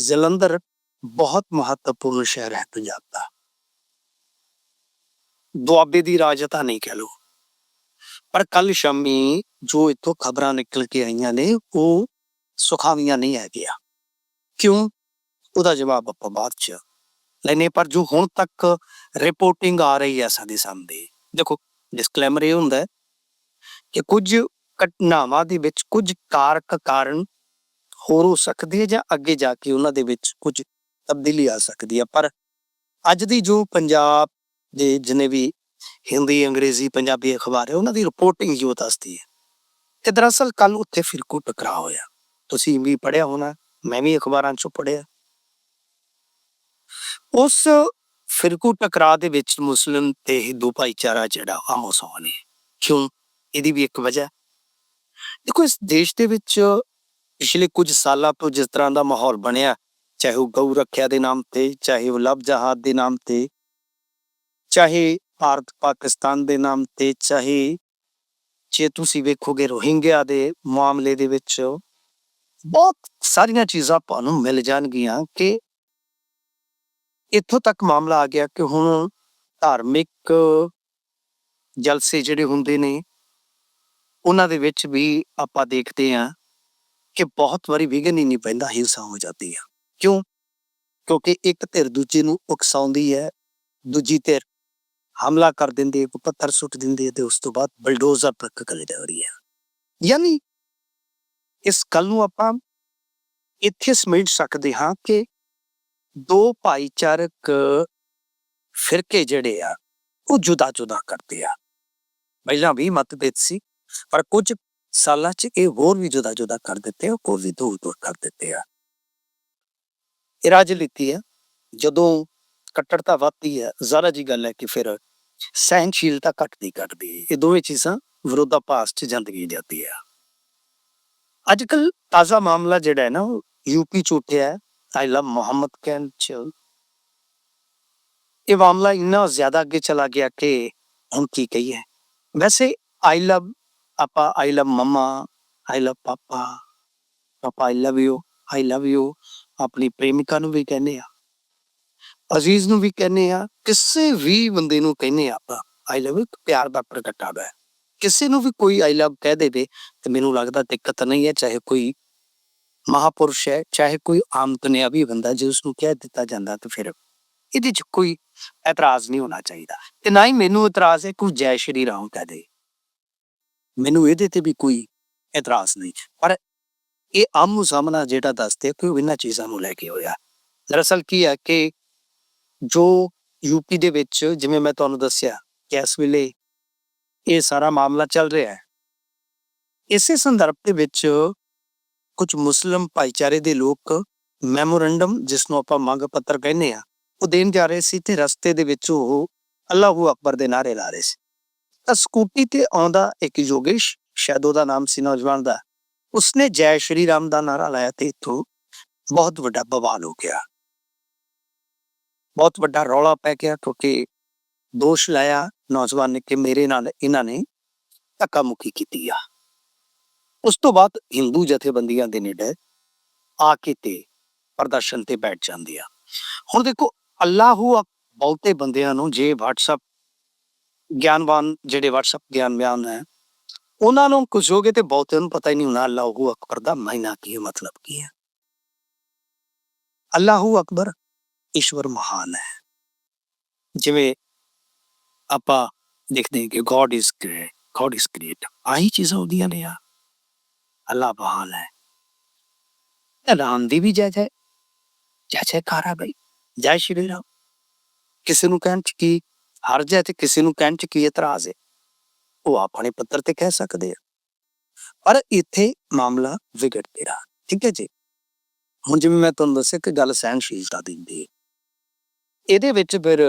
ਜਲੰਧਰ ਬਹੁਤ ਮਹੱਤਵਪੂਰਨ ਸ਼ਹਿਰ ਹੈ ਪੰਜਾਬ ਦਾ। ਦੁਆਬੇ ਦੀ ਰਾਜਧਾਨੀ ਕਹਿ ਲਓ। ਪਰ ਕੱਲ ਸ਼ਾਮੀ ਜੋ ਇੱਥੋਂ ਖਬਰਾਂ ਨਿਕਲ ਕੇ ਆਈਆਂ ਨੇ, ਉਹ ਸੁਖਾਵੀਆਂ ਨਹੀਂ ਹੈਗੀਆਂ ਕਿਉਂ? ਉਹਦਾ ਜਵਾਬ ਆਪਾਂ ਬਾਅਦ ਚ ਲੈਨੇ ਪਰ ਜੋ ਹੁਣ ਤੱਕ ਰਿਪੋਰਟਿੰਗ ਆ ਰਹੀ ਹੈ ਸਾਡੇ ਸਾਹਮਣੇ, ਦੇਖੋ ਡਿਸਕਲੇਮਰ ਇਹ ਹੁੰਦਾ ਹੈ ਕਿ ਕੁਝ ਘਟਨਾਵਾਂ ਦੇ ਵਿੱਚ ਕੁਝ ਕਾਰਕ ਕਾਰਨ ਹੋਰ ਹੋ ਸਕਦੀ ਹੈ ਜਾਂ ਅੱਗੇ ਜਾ ਕੇ ਉਹਨਾਂ ਦੇ ਵਿੱਚ ਕੁਝ ਤਬਦੀਲੀ ਆ ਸਕਦੀ ਹੈ। ਪਰ ਅੱਜ ਦੀ ਜੋ ਪੰਜਾਬ ਦੇ ਜਿਨੇ ਵੀ ਹਿੰਦੀ, ਅੰਗਰੇਜ਼ੀ, ਪੰਜਾਬੀ ਅਖਬਾਰ ਹੈ, ਉਹਨਾਂ ਦੀ ਰਿਪੋਰਟਿੰਗ ਜੋ ਦੱਸਦੀ ਹੈ। ਕਿ ਦਰਅਸਲ ਕੱਲ ਉੱਥੇ ਫਿਰਕੂ ਟਕਰਾ ਹੋਇਆ। ਤੁਸੀਂ ਵੀ ਪੜਿਆ ਹੋਣਾ, ਮੈਂ ਵੀ ਅਖਬਾਰਾਂ 'ਚੋਂ ਪੜਿਆ ਉਸ ਫਿਰਕੂ ਟਕਰਾ ਦੇ ਵਿੱਚ ਮੁਸਲਿਮ ਤੇ ਹਿੰਦੂ ਭਾਈਚਾਰਾ ਜਿਹੜਾ ਆਮੋ ਸਾਹਮਣੇ ਕਿਉਂ? ਇਹਦੀ ਵੀ ਇੱਕ ਵਜ੍ਹਾ। ਦੇਖੋ, ਇਸ ਦੇਸ਼ ਦੇ ਵਿੱਚ ਪਿਛਲੇ ਕੁਝ ਸਾਲਾਂ ਤੋਂ ਜਿਸ ਤਰ੍ਹਾਂ ਦਾ ਮਾਹੌਲ ਬਣਿਆ, ਚਾਹੇ ਉਹ ਗਊ ਰੱਖਿਆ ਦੇ ਨਾਮ ਤੇ, ਚਾਹੇ ਉਹ ਲਵ ਜਹਾਦ ਦੇ ਨਾਮ ਤੇ, ਚਾਹੇ ਭਾਰਤ ਪਾਕਿਸਤਾਨ ਦੇ ਨਾਮ ਤੇ, ਚਾਹੇ ਜੇ ਤੁਸੀਂ ਵੇਖੋਗੇ ਰੋਹਿੰਗਿਆ ਦੇ ਮਾਮਲੇ ਦੇ ਵਿੱਚ, ਬਹੁਤ ਸਾਰੀਆਂ ਚੀਜ਼ਾਂ ਆਪਾਂ ਨੂੰ ਮਿਲ ਜਾਣਗੀਆਂ ਕਿ ਇੱਥੋਂ ਤੱਕ ਮਾਮਲਾ ਆ ਗਿਆ ਕਿ ਹੁਣ ਧਾਰਮਿਕ ਜਲਸੇ ਜਿਹੜੇ ਹੁੰਦੇ ਨੇ, ਉਹਨਾਂ ਦੇ ਵਿੱਚ ਵੀ ਆਪਾਂ ਦੇਖਦੇ ਹਾਂ ਕਿ ਬਹੁਤ ਵਾਰੀ ਵਿਘਨ ਹੀ ਨਹੀਂ ਪੈਂਦਾ ਹਿੰਸਾ ਹੋ ਜਾਂਦੀ ਹੈ ਕਿਉਂ? ਕਿਉਂਕਿ ਇੱਕ ਧਿਰ ਦੂਜੀ ਨੂੰ ਉਕਸਾਉਂਦੀ ਹੈ, ਦੂਜੀ ਧਿਰ ਹਮਲਾ ਕਰ ਦਿੰਦੀ ਹੈ ਕੋਈ ਪੱਥਰ ਸੁੱਟ ਦਿੰਦੀ ਹੈ ਤੇ ਉਸ ਤੋਂ ਬਾਅਦ ਬਲਡੋਜ਼ਰ ਤੱਕ ਕਲੇ ਰਹੀ ਹੈ। ਯਾਨੀ ਇਸ ਗੱਲ ਨੂੰ ਆਪਾਂ ਇੱਥੇ ਸਮਝ ਸਕਦੇ ਹਾਂ ਕਿ ਦੋ ਭਾਈਚਾਰਕ ਫਿਰਕੇ ਜਿਹੜੇ ਆ, ਉਹ ਜੁਦਾ ਜੁਦਾ ਕਰਦੇ ਆ। ਪਹਿਲਾਂ ਵੀ ਮਤਭੇਦ ਸੀ, ਪਰ ਕੁਝ ਸਾਲਾਂ 'ਚ ਇਹ ਹੋਰ ਵੀ ਜੁਦਾ ਜੁਦਾ ਕਰ ਦਿੱਤੇ ਆ ਕੋਈ ਵੀ ਦੂਰ ਦੂਰ ਕਰ ਦਿੱਤੇ ਆ। ਇਹ ਰਾਜਨੀਤੀ ਹੈ ਜਦੋਂ ਕੱਟੜਤਾ ਵੱਧਦੀ ਹੈ ਜ਼ਰਾ ਜੀ ਗੱਲ ਹੈ ਕਿ ਫਿਰ ਸਹਿਨਸ਼ੀਲਤਾ ਘਟਦੀ ਘਟਦੀ ਹੈ ਇਹ ਦੋਵੇਂ ਚੀਜ਼ਾਂ ਵਿਰੋਧਾਭਾਸ 'ਚ ਜ਼ਿੰਦਗੀ ਜਾਂਦੀ ਹੈ ਅੱਜ ਕੱਲ ਤਾਜ਼ਾ ਮਾਮਲਾ ਜਿਹੜਾ ਹੈ ਨਾ, ਉਹ ਯੂਪੀ 'ਚ ਉੱਠਿਆ ਹੈ। ਆਈ ਲਵ ਮੁਹੰਮਦ ਕੈਨ ਚ। ਇਹ ਮਾਮਲਾ ਇੰਨਾ ਜ਼ਿਆਦਾ ਅੱਗੇ ਚਲਾ ਗਿਆ ਕਿ ਹੁਣ ਕੀ ਕਹੀਏ। ਵੈਸੇ ਆਈ ਲਵ ਆਪਾਂ I love mama I love papa papa I love you I love you ਆਪਣੀ ਪ੍ਰੇਮਿਕਾ ਨੂੰ ਵੀ ਕਹਿੰਦੇ ਆ। ਅਜ਼ੀਜ਼ ਨੂੰ ਵੀ ਕਹਿੰਦੇ ਆ। ਕਿਸੇ ਵੀ ਬੰਦੇ ਨੂੰ ਕਹਿੰਦੇ ਆ ਆਪਾਂ ਆਈ ਲਵ ਯੂ ਪਿਆਰ ਦਾ ਪ੍ਰਗਟਾਵਾ ਹੈ। ਕਿਸੇ ਨੂੰ ਵੀ ਕੋਈ ਆਈ ਲਵ ਕਹਿ ਦੇਵੇ, ਤੇ ਮੈਨੂੰ ਲੱਗਦਾ ਦਿੱਕਤ ਨਹੀਂ ਹੈ। ਚਾਹੇ ਕੋਈ ਮਹਾਪੁਰਸ਼ ਹੈ, ਚਾਹੇ ਕੋਈ ਆਮ ਦੁਨਿਆਵੀ ਬੰਦਾ, ਜੇ ਉਸ ਨੂੰ ਕਹਿ ਦਿੱਤਾ ਜਾਂਦਾ, ਤਾਂ ਫਿਰ ਇਹਦੇ 'ਚ ਕੋਈ ਇਤਰਾਜ਼ ਨਹੀਂ ਹੋਣਾ ਚਾਹੀਦਾ। ਤੇ ਨਾ ਹੀ ਮੈਨੂੰ ਇਤਰਾਜ਼ ਹੈ ਕੋਈ ਜੈ ਸ਼੍ਰੀ ਰਾਮ ਕਹਿ ਦੇ। ਮੈਨੂੰ ਇਹਦੇ ਤੇ ਵੀ ਕੋਈ ਇਤਰਾਜ਼ ਨਹੀਂ। ਪਰ ਇਹ ਆਮੋ ਸਾਹਮਣਾ ਜਿਹੜਾ ਦੱਸਦੇ ਕਿ ਉਹ ਇਹਨਾਂ ਚੀਜ਼ਾਂ ਨੂੰ ਲੈ ਕੇ ਹੋਇਆ। ਦਰਅਸਲ ਕੀ ਹੈ ਕਿ ਜੋ ਯੂਪੀ ਦੇ ਵਿੱਚ ਜਿਵੇਂ ਮੈਂ ਤੁਹਾਨੂੰ ਦੱਸਿਆ ਕਿ ਇਸ ਵੇਲੇ ਇਹ ਸਾਰਾ ਮਾਮਲਾ ਚੱਲ ਰਿਹਾ ਹੈ, ਇਸੇ ਸੰਦਰਭ ਦੇ ਵਿੱਚ ਕੁਝ ਮੁਸਲਮ ਭਾਈਚਾਰੇ ਦੇ ਲੋਕ ਮੈਮੋਰੰਡਮ, ਜਿਸ ਨੂੰ ਆਪਾਂ ਮੰਗ ਪੱਤਰ ਕਹਿੰਦੇ ਆ ਉਹ ਦੇਣ ਜਾ ਰਹੇ ਸੀ ਤੇ ਰਸਤੇ ਦੇ ਵਿੱਚ ਉਹ ਅੱਲਾਹੂ ਅਕਬਰ ਦੇ ਨਾਰੇ ਲਾ ਰਹੇ ਸੀ। ਸਕੂਟੀ ਤੇ ਆਉਂਦਾ ਇੱਕ ਯੋਗੇਸ਼, ਸ਼ਾਇਦ ਉਹਦਾ ਨਾਮ ਸੀ ਨੌਜਵਾਨ ਦਾ। ਉਸਨੇ ਜੈ ਸ਼੍ਰੀ ਰਾਮ ਦਾ ਨਾਰਾ ਲਾਇਆ ਤੇ ਇਥੋਂ ਬਹੁਤ ਵੱਡਾ ਬਵਾਲ ਹੋ ਗਿਆ। ਬਹੁਤ ਵੱਡਾ ਰੌਲਾ ਪੈ ਗਿਆ ਕਿਉਂਕਿ ਦੋਸ਼ ਲਾਇਆ ਨੌਜਵਾਨ ਨੇ ਕਿ ਮੇਰੇ ਨਾਲ ਇਹਨਾਂ ਨੇ ਧੱਕਾ ਮੁੱਕੀ ਕੀਤੀ ਆ। ਉਸ ਤੋਂ ਬਾਅਦ ਹਿੰਦੂ ਜਥੇਬੰਦੀਆਂ ਦੇ ਨੇੜੇ ਆ ਕੇ ਤੇ ਪ੍ਰਦਰਸ਼ਨ ਤੇ ਬੈਠ ਜਾਂਦੇ ਆ। ਹੁਣ ਦੇਖੋ, ਅੱਲਾਹੂ ਬਹੁਤੇ ਬੰਦਿਆਂ ਨੂੰ ਜੇ WhatsApp ਗਿਆਨਵਾਨ ਜਿਹੜੇ WhatsApp ਬਿਆਨ ਹੈ, ਉਹਨਾਂ ਨੂੰ ਕੁਝ ਹੋਗੇ ਤੇ ਬਹੁਤਿਆਂ ਨੂੰ ਪਤਾ ਹੀ ਨਹੀਂ ਹੁੰਦਾ ਅੱਲਾਹੂ ਅਕਬਰ ਦਾ ਮਾਇਨਾ ਕੀ ਹੈ, ਮਤਲਬ ਕੀ ਹੈ। ਅੱਲਾਹੂ ਅਕਬਰ ਈਸ਼ਵਰ ਮਹਾਨ ਹੈ। ਜਿਵੇਂ ਆਪਾਂ ਦੇਖਦੇ ਹਾਂ ਕਿ God is great God is great ਆਹੀ ਚੀਜ਼ਾਂ ਹੁੰਦੀਆਂ ਨੇ ਯਾਰ ਅੱਲਾਹ ਮਹਾਨ ਹੈ। ਰਾਮ ਦੀ ਵੀ ਜੈ ਜੈ ਜੈ ਜੈਕਾਰਾ ਬਈ, ਜੈ ਸ਼੍ਰੀ ਰਾਮ। ਕਿਸੇ ਨੂੰ ਕਹਿਣ ਚ ਕੀ ਹਰਜ ਹੈ ਤੇ ਕਿਸੇ ਨੂੰ ਕਹਿਣ ਚ ਕੀ ਇਤਰਾਜ਼ ਹੈ ਉਹ ਆਪਣੇ ਪੱਤਰ ਤੇ ਕਹਿ ਸਕਦੇ ਆ। ਪਰ ਇੱਥੇ ਮਾਮਲਾ ਵਿਗੜ ਗਿਆ ਠੀਕ ਹੈ ਜੀ? ਹੁਣ ਜਿਵੇਂ ਮੈਂ ਤੁਹਾਨੂੰ ਦੱਸਿਆ ਕਿ ਗੱਲ ਸਹਿਨਸ਼ੀਲਤਾ ਦੀ ਹੁੰਦੀ ਹੈ ਇਹਦੇ ਵਿੱਚ ਫਿਰ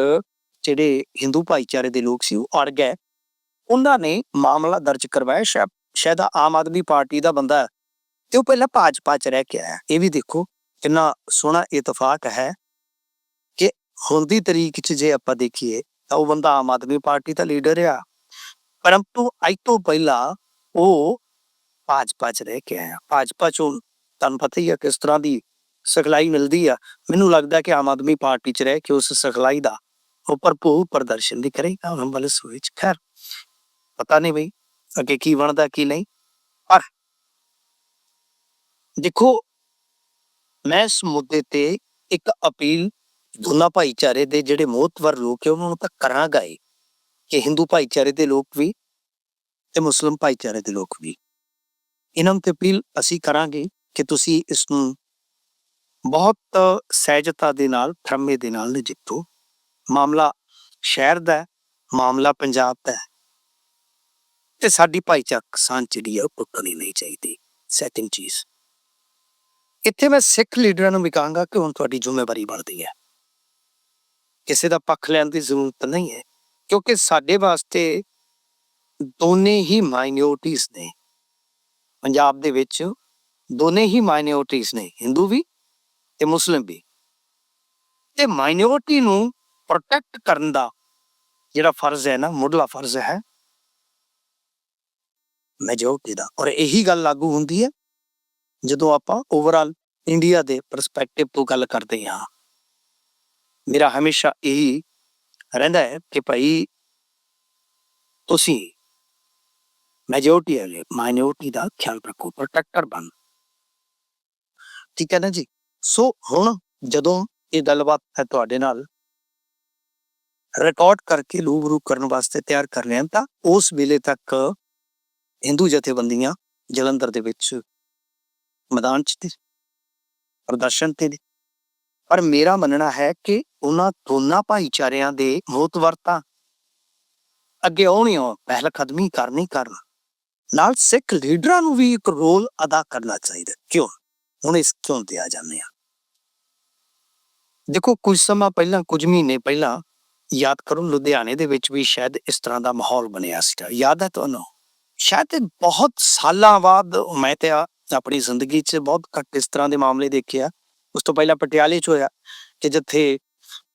ਜਿਹੜੇ ਹਿੰਦੂ ਭਾਈਚਾਰੇ ਦੇ ਲੋਕ ਸੀ, ਉਹ ਅੜ ਗਏ। ਉਹਨਾਂ ਨੇ ਮਾਮਲਾ ਦਰਜ ਕਰਵਾਇਆ। ਸ਼ਾਇਦ ਸ਼ਾਇਦ ਆਮ ਆਦਮੀ ਪਾਰਟੀ ਦਾ ਬੰਦਾ ਤੇ ਉਹ ਪਹਿਲਾਂ ਭਾਜਪਾ ਚ ਰਹਿ ਕੇ ਆਇਆ। ਇਹ ਵੀ ਦੇਖੋ, ਕਿੰਨਾ ਸੋਹਣਾ ਇਤਫਾਕ ਹੈ ਕਿ ਹੁਣ ਦੀ ਤਰੀਕ ਚ ਜੇ ਆਪਾਂ ਦੇਖੀਏ ਤਾਂ ਉਹ ਬੰਦਾ ਆਮ ਆਦਮੀ ਪਾਰਟੀ ਦਾ ਲੀਡਰ ਆ ਪਰੰਤੂ ਅੱਜ ਤੋਂ ਪਹਿਲਾਂ ਉਹ ਭਾਜਪਾ ਚ ਰਹਿ ਕੇ ਆਇਆ। ਭਾਜਪਾ ਚੋਂ ਤੁਹਾਨੂੰ ਪਤਾ ਹੀ ਹੈ ਕਿਸ ਤਰ੍ਹਾਂ ਦੀ ਸਿਖਲਾਈ ਮਿਲਦੀ ਆ। ਮੈਨੂੰ ਲੱਗਦਾ ਕਿ ਆਮ ਆਦਮੀ ਪਾਰਟੀ 'ਚ ਰਹਿ ਕੇ ਉਸ ਸਿਖਲਾਈ ਦਾ ਉਹ ਭਰਪੂਰ ਪ੍ਰਦਰਸ਼ਨ ਵੀ ਕਰੇਗਾ। ਆਉਣ ਵਾਲੇ ਸਮੇਂ 'ਚ ਖੈਰ, ਪਤਾ ਨਹੀਂ ਬਈ ਅੱਗੇ ਕੀ ਬਣਦਾ, ਕੀ ਨਹੀਂ। ਪਰ ਦੇਖੋ, ਮੈਂ ਇਸ ਮੁੱਦੇ ਤੇ ਇੱਕ ਅਪੀਲ ਦੋਨਾਂ ਭਾਈਚਾਰੇ ਦੇ ਜਿਹੜੇ ਮੋਹਤਵਰ ਲੋਕ ਹੈ, ਉਹਨਾਂ ਨੂੰ ਤਾਂ ਕਰਾਂਗਾ ਹੀ ਕਿ ਹਿੰਦੂ ਭਾਈਚਾਰੇ ਦੇ ਲੋਕ ਵੀ ਤੇ ਮੁਸਲਮ ਭਾਈਚਾਰੇ ਦੇ ਲੋਕ ਵੀ। ਇਹਨਾਂ ਨੂੰ ਤੇ ਅਪੀਲ ਅਸੀਂ ਕਰਾਂਗੇ ਕਿ ਤੁਸੀਂ ਇਸ ਨੂੰ ਬਹੁਤ ਸਹਿਜਤਾ ਦੇ ਨਾਲ ਥਰਮੇ ਦੇ ਨਾਲ ਨਜਿੱਠੋ। ਮਾਮਲਾ ਸ਼ਹਿਰ ਦਾ ਮਾਮਲਾ ਪੰਜਾਬ ਦਾ ਤੇ ਸਾਡੀ ਭਾਈਚਾਰਕ ਸਾਂਝ ਜਿਹੜੀ ਹੈ, ਉਹ ਟੁੱਟਣੀ ਨਹੀਂ ਚਾਹੀਦੀ। ਸੈਕਿੰਡ ਚੀਜ਼। ਇੱਥੇ ਮੈਂ ਸਿੱਖ ਲੀਡਰਾਂ ਨੂੰ ਵੀ ਕਹਾਂਗਾ ਕਿ ਹੁਣ ਤੁਹਾਡੀ ਜ਼ਿੰਮੇਵਾਰੀ ਬਣਦੀ ਹੈ। ਕਿਸੇ ਦਾ ਪੱਖ ਲੈਣ ਦੀ ਜ਼ਰੂਰਤ ਨਹੀਂ ਹੈ, ਕਿਉਂਕਿ ਸਾਡੇ ਵਾਸਤੇ ਦੋਨੇ ਹੀ ਮਾਈਨੋਰਟੀਜ਼ ਨੇ। ਪੰਜਾਬ ਦੇ ਵਿੱਚ ਦੋਨੇ ਹੀ ਮਾਈਨੋਰਟੀਜ਼ ਨੇ, ਹਿੰਦੂ ਵੀ ਤੇ ਮੁਸਲਿਮ ਵੀ। ਤੇ ਮਾਈਨੋਰਟੀ ਨੂੰ ਪ੍ਰੋਟੈਕਟ ਕਰਨ ਦਾ ਜਿਹੜਾ ਫਰਜ਼ ਹੈ ਨਾ, ਮੁੱਢਲਾ ਫਰਜ਼ ਹੈ ਮੈਜੋਰਟੀ ਦਾ। ਔਰ ਇਹੀ ਗੱਲ ਲਾਗੂ ਹੁੰਦੀ ਹੈ ਜਦੋਂ ਆਪਾਂ ਓਵਰਆਲ ਇੰਡੀਆ ਦੇ ਪਰਸਪੈਕਟਿਵ ਤੋਂ ਗੱਲ ਕਰਦੇ ਹਾਂ। ਮੇਰਾ ਹਮੇਸ਼ਾ ਇਹੀ ਰਹਿੰਦਾ ਹੈ ਕਿ ਭਾਈ ਤੁਸੀਂ ਮੈਜੋਰਟੀ ਵਾਲੇ ਮਾਈਨੋਰਟੀ ਦਾ ਖਿਆਲ ਰੱਖੋ ਪ੍ਰੋਟੈਕਟਰ ਬਣ। ਠੀਕ ਹੈ ਨਾ ਜੀ? ਸੋ ਹੁਣ ਜਦੋਂ ਇਹ ਗੱਲਬਾਤ ਹੈ ਤੁਹਾਡੇ ਨਾਲ ਰਿਕਾਰਡ ਕਰਕੇ ਰੂਬਰੂ ਕਰਨ ਵਾਸਤੇ ਤਿਆਰ ਕਰ ਰਹੇ ਹਾਂ, ਤਾਂ ਉਸ ਵੇਲੇ ਤੱਕ ਹਿੰਦੂ ਜਥੇਬੰਦੀਆਂ ਜਲੰਧਰ ਦੇ ਵਿੱਚ ਮੈਦਾਨ 'ਚ ਤੇ ਪ੍ਰਦਰਸ਼ਨ ਤੇ ਨੇ। ਪਰ ਮੇਰਾ ਮੰਨਣਾ ਹੈ ਕਿ ਉਹਨਾਂ ਦੋਨਾਂ ਭਾਈਚਾਰਿਆਂ ਦੇ ਮੋਤਵਰਤਾ ਅੱਗੇ ਆਉਣੀਆਂ ਪਹਿਲ ਕਦਮੀ ਕਰਨੀ ਕਰਨ। ਨਾਲ ਸਿੱਖ ਲੀਡਰਾਂ ਨੂੰ ਵੀ ਇੱਕ ਰੋਲ ਅਦਾ ਕਰਨਾ ਚਾਹੀਦਾ। ਕਿਉਂ? ਹੁਣ ਇਸ ਕਿਉਂ ਤੇ ਆ ਜਾਂਦੇ ਆ ਦੇਖੋ, ਕੁਝ ਸਮਾਂ ਪਹਿਲਾਂ, ਕੁਝ ਮਹੀਨੇ ਪਹਿਲਾਂ, ਯਾਦ ਕਰੋ, ਲੁਧਿਆਣੇ ਦੇ ਵਿੱਚ ਵੀ ਸ਼ਾਇਦ ਇਸ ਤਰ੍ਹਾਂ ਦਾ ਮਾਹੌਲ ਬਣਿਆ ਸੀਗਾ। ਯਾਦ ਹੈ ਤੁਹਾਨੂੰ? ਸ਼ਾਇਦ ਬਹੁਤ ਸਾਲਾਂ ਬਾਅਦ ਮੈਂ ਤੇ ਆ- ਆਪਣੀ ਜ਼ਿੰਦਗੀ 'ਚ ਬਹੁਤ ਘੱਟ ਇਸ ਤਰ੍ਹਾਂ ਦੇ ਮਾਮਲੇ ਦੇਖੇ ਆ। ਉਸ ਤੋਂ ਪਹਿਲਾਂ ਪਟਿਆਲੇ 'ਚ ਹੋਇਆ ਕਿ ਜਿੱਥੇ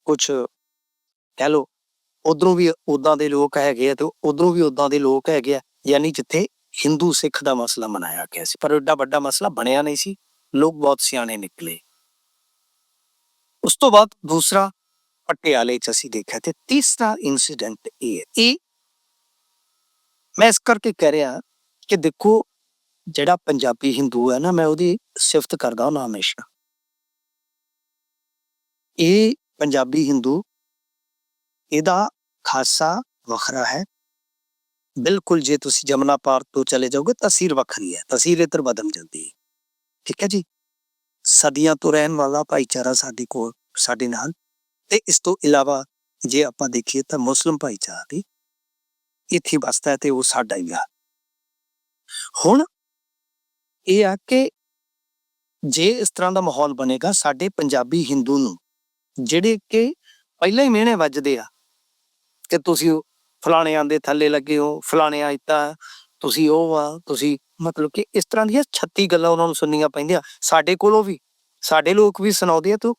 ਕੁਝ ਕਹਿ ਲੋ ਉਧਰੋਂ ਵੀ ਉਦਾਂ ਦੇ ਲੋਕ ਹੈਗੇ ਆ ਤੇ ਉਧਰੋਂ ਵੀ ਉਦਾਂ ਦੇ ਲੋਕ ਹੈਗੇ ਆ, ਯਾਨੀ ਜਿੱਥੇ ਹਿੰਦੂ ਸਿੱਖ ਦਾ ਮਸਲਾ ਮਨਾਇਆ ਗਿਆ ਸੀ, ਪਰ ਏਡਾ ਵੱਡਾ ਮਸਲਾ ਬਣਿਆ ਨਹੀਂ ਸੀ, ਲੋਕ ਬਹੁਤ ਸਿਆਣੇ ਨਿਕਲੇ। ਉਸ ਤੋਂ ਬਾਅਦ ਦੂਸਰਾ ਪਟਿਆਲੇ 'ਚ ਅਸੀਂ ਦੇਖਿਆ ਤੇ ਤੀਸਰਾ ਇਨਸੀਡੈਂਟ ਇਹ ਹੈ। ਇਹ ਮੈਂ ਇਸ ਕਰਕੇ ਕਹਿ ਰਿਹਾ ਕਿ ਦੇਖੋ, ਜਿਹੜਾ ਪੰਜਾਬੀ ਹਿੰਦੂ ਹੈ ਨਾ, ਮੈਂ ਉਹਦੀ ਸਿਫਤ ਕਰਦਾ ਹਾਂ ਹਮੇਸ਼ਾ। ਇਹ ਪੰਜਾਬੀ ਹਿੰਦੂ, ਇਹਦਾ ਖਾਸਾ ਵੱਖਰਾ ਹੈ। ਬਿਲਕੁਲ ਜੇ ਤੁਸੀਂ ਜਮਨਾ ਪਾਰ ਤੋਂ ਚਲੇ ਜਾਓਗੇ ਤਸਵੀਰ ਵੱਖਰੀ ਹੈ ਤਸਵੀਰ ਇਧਰ ਬਦਲ ਜਾਂਦੀ ਹੈ। ਠੀਕ ਹੈ ਜੀ? ਸਦੀਆਂ ਤੋਂ ਰਹਿਣ ਵਾਲਾ ਭਾਈਚਾਰਾ ਸਾਡੇ ਕੋਲ, ਸਾਡੇ ਨਾਲ। ਤੇ ਇਸ ਤੋਂ ਇਲਾਵਾ ਜੇ ਆਪਾਂ ਦੇਖੀਏ ਤਾਂ ਮੁਸਲਮ ਭਾਈਚਾਰਾ ਵੀ ਇੱਥੇ ਵਸਦਾ ਹੈ ਤੇ ਉਹ ਸਾਡਾ ਹੀ ਆ ਹੁਣ ਇਹ ਆ ਕਿ ਜੇ ਇਸ ਤਰ੍ਹਾਂ ਦਾ ਮਾਹੌਲ ਬਣੇਗਾ, ਸਾਡੇ ਪੰਜਾਬੀ ਹਿੰਦੂ ਨੂੰ ਜਿਹੜੇ ਕਿ ਪਹਿਲਾਂ ਹੀ ਮਿਹਣੇ ਵੱਜਦੇ ਆ ਕਿ ਤੁਸੀਂ ਉਹ ਫਲਾਣਿਆਂ ਦੇ ਥੱਲੇ ਲੱਗੇ ਹੋ, ਫਲਾਣਿਆਂ ਇਤਾ ਤੁਸੀਂ ਉਹ ਆ, ਤੁਸੀਂ ਮਤਲਬ ਕਿ ਇਸ ਤਰ੍ਹਾਂ ਦੀਆਂ 36 ਗੱਲਾਂ ਉਹਨਾਂ ਨੂੰ ਸੁਣਨੀਆਂ ਪੈਂਦੀਆਂ। ਸਾਡੇ ਕੋਲੋਂ ਵੀ, ਸਾਡੇ ਲੋਕ ਵੀ ਸੁਣਾਉਂਦੇ ਆ ਤੂੰ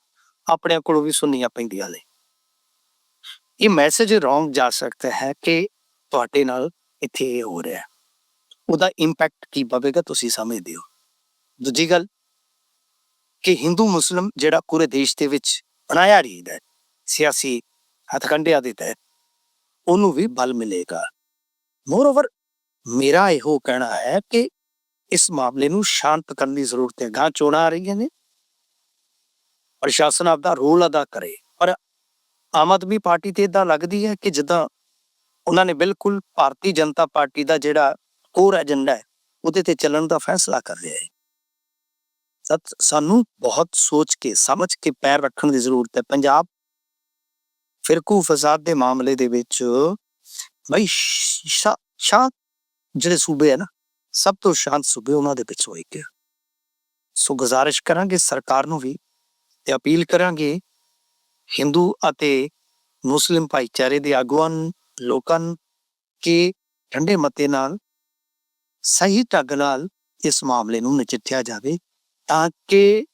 ਆਪਣੇ ਕੋਲੋਂ ਵੀ ਸੁਣਨੀਆਂ ਪੈਂਦੀਆਂ ਨੇ। ਇਹ ਮੈਸੇਜ ਰੋਂਗ ਜਾ ਸਕਦਾ ਹੈ ਕਿ ਤੁਹਾਡੇ ਨਾਲ ਇੱਥੇ ਇਹ ਹੋ ਰਿਹਾ। ਉਹਦਾ ਇੰਪੈਕਟ ਕੀ ਪਵੇਗਾ ਤੁਸੀਂ ਸਮਝਦੇ ਹੋ। ਦੂਜੀ ਗੱਲ, ਕਿ ਹਿੰਦੂ ਮੁਸਲਮ ਜਿਹੜਾ ਪੂਰੇ ਦੇਸ਼ ਦੇ ਵਿੱਚ ਬਣਾਇਆ ਰਹੀ ਹੈ। ਸਿਆਸੀ ਹਥਕੰਡਿਆਂ ਦੇ ਤਹਿਤ ਉਹਨੂੰ ਵੀ ਬਲ ਮਿਲੇਗਾ। ਮੋਰਓਵਰ ਮੇਰਾ ਇਹੋ ਕਹਿਣਾ ਹੈ ਕਿ ਇਸ ਮਾਮਲੇ ਨੂੰ ਸ਼ਾਂਤ ਕਰਨ ਦੀ ਜ਼ਰੂਰਤ ਹੈ। ਗਾਂ ਚੋਣਾਂ ਆ ਰਹੀਆਂ ਨੇ। ਪ੍ਰਸ਼ਾਸਨ ਆਪਦਾ ਰੋਲ ਅਦਾ ਕਰੇ। ਪਰ ਆਮ ਆਦਮੀ ਪਾਰਟੀ ਤੇ ਇਦਾਂ ਲੱਗਦੀ ਹੈ ਕਿ ਜਿੱਦਾਂ ਉਹਨਾਂ ਨੇ ਬਿਲਕੁਲ ਭਾਰਤੀ ਜਨਤਾ ਪਾਰਟੀ ਦਾ ਜਿਹੜਾ ਕੋਰ ਏਜੰਡਾ ਹੈ, ਉਹਦੇ ਤੇ ਚੱਲਣ ਦਾ ਫੈਸਲਾ ਕਰ ਰਿਹਾ ਹੈ। ਸਤ ਸਾਨੂੰ ਬਹੁਤ ਸੋਚ ਕੇ, ਸਮਝ ਕੇ ਪੈਰ ਰੱਖਣ ਦੀ ਜ਼ਰੂਰਤ ਹੈ। ਪੰਜਾਬ ਫਿਰਕੂ ਫਸਾਦ ਦੇ ਮਾਮਲੇ ਦੇ ਵਿੱਚ ਬਈ ਸ਼ਾਂਤ ਜਿਹੜੇ ਸੂਬੇ ਹੈ ਨਾ, ਸਭ ਤੋਂ ਸ਼ਾਂਤ ਸੂਬੇ ਉਹਨਾਂ ਦੇ ਵਿੱਚ ਇੱਕ ਸੋ ਗੁਜ਼ਾਰਿਸ਼ ਕਰਾਂਗੇ, ਸਰਕਾਰ ਨੂੰ ਵੀ ਤੇ ਅਪੀਲ ਕਰਾਂਗੇ, ਹਿੰਦੂ ਅਤੇ ਮੁਸਲਿਮ ਭਾਈਚਾਰੇ ਦੇ ਆਗੂਆਂ ਲੋਕਾਂ ਨੂੰ ਕਿ ਠੰਡੇ ਮਤੇ ਨਾਲ ਸਹੀ ਢੰਗ ਨਾਲ ਇਸ ਮਾਮਲੇ ਨੂੰ ਨਜਿੱਠਿਆ ਜਾਵੇ। ਤਾਂ ਕਿ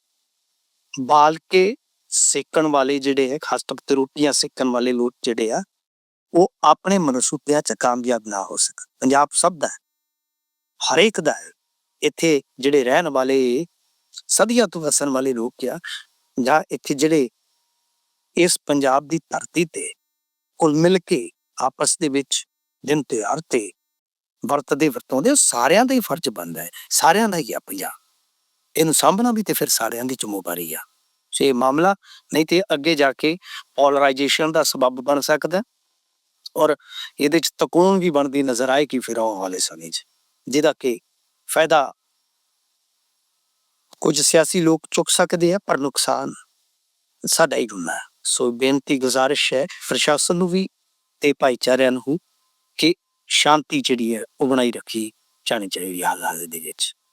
ਬਾਲ ਕੇ ਸੇਕਣ ਵਾਲੇ ਜਿਹੜੇ ਹੈ, ਖਾਸ ਤੌਰ ਤੇ ਰੋਟੀਆਂ ਸੇਕਣ ਵਾਲੇ ਲੋਕ ਜਿਹੜੇ ਆ, ਉਹ ਆਪਣੇ ਮਨਸੂਬਿਆਂ 'ਚ ਕਾਮਯਾਬ ਨਾ ਹੋ ਸਕਣ। ਪੰਜਾਬ ਸਭ ਦਾ ਹਰੇਕ ਦਾ ਇੱਥੇ ਜਿਹੜੇ ਰਹਿਣ ਵਾਲੇ, ਸਦੀਆਂ ਤੋਂ ਵਸਣ ਵਾਲੇ ਲੋਕ ਆ, ਜਾਂ ਇੱਥੇ ਜਿਹੜੇ ਇਸ ਪੰਜਾਬ ਦੀ ਧਰਤੀ ਤੇ ਕੁੱਲ ਮਿਲ ਕੇ ਆਪਸ ਦੇ ਵਿੱਚ ਦਿਨ ਤਿਉਹਾਰ ਤੇ ਵਰਤਦੇ ਵਰਤੋਂਦੇ ਉਹ ਸਾਰਿਆਂ ਦਾ ਹੀ ਫਰਜ਼ ਬਣਦਾ ਹੈ। ਸਾਰਿਆਂ ਦਾ ਹੀ ਆ ਪੰਜਾਬ। ਇਹਨੂੰ ਸਾਂਭਣਾ ਵੀ ਤੇ ਫਿਰ ਸਾਰਿਆਂ ਦੀ ਜ਼ਿੰਮੇਵਾਰੀ ਆ ਸੋ ਇਹ ਮਾਮਲਾ ਨਹੀਂ ਤੇ ਅੱਗੇ ਜਾ ਕੇ ਪੋਲਰਾਈਜੇਸ਼ਨ ਦਾ ਸਬਬ ਬਣ ਸਕਦਾ ਔਰ ਇਹਦੇ ਚ ਤਕੂਨ ਵੀ ਬਣਦੀ ਨਜ਼ਰ ਆਏਗੀ ਫਿਰ ਆਉਣ ਵਾਲੇ ਸਮੇਂ 'ਚ, ਜਿਹਦਾ ਕਿ ਫਾਇਦਾ ਕੁਝ ਸਿਆਸੀ ਲੋਕ ਚੁੱਕ ਸਕਦੇ ਆ ਪਰ ਨੁਕਸਾਨ ਸਾਡਾ ਹੀ ਹੁੰਦਾ ਹੈ। ਸੋ ਬੇਨਤੀ ਗੁਜ਼ਾਰਿਸ਼ ਹੈ ਪ੍ਰਸ਼ਾਸਨ ਨੂੰ ਵੀ ਤੇ ਭਾਈਚਾਰਿਆਂ ਨੂੰ ਕਿ ਸ਼ਾਂਤੀ ਜਿਹੜੀ ਹੈ ਉਹ ਬਣਾਈ ਰੱਖੀ ਜਾਣੀ ਚਾਹੀਦੀ ਹੈ ਦੇ ਵਿੱਚ